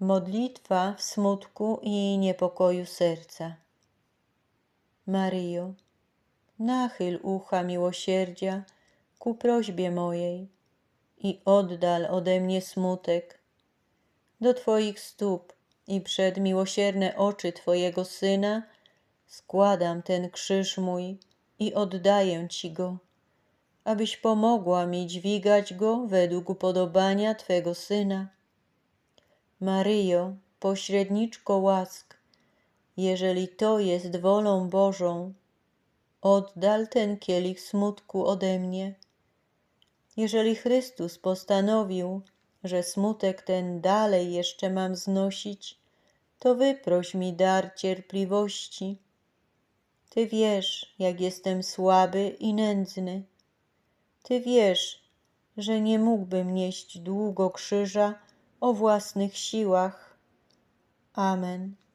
Modlitwa w smutku i niepokoju serca. Maryjo, nachyl ucha miłosierdzia ku prośbie mojej i oddal ode mnie smutek. Do Twoich stóp i przed miłosierne oczy Twojego Syna składam ten krzyż mój i oddaję Ci go, abyś pomogła mi dźwigać go według upodobania Twego Syna. Maryjo, pośredniczko łask, jeżeli to jest wolą Bożą, oddal ten kielich smutku ode mnie. Jeżeli Chrystus postanowił, że smutek ten dalej jeszcze mam znosić, to wyproś mi dar cierpliwości. Ty wiesz, jak jestem słaby i nędzny. Ty wiesz, że nie mógłbym nieść długo krzyża o własnych siłach. Amen.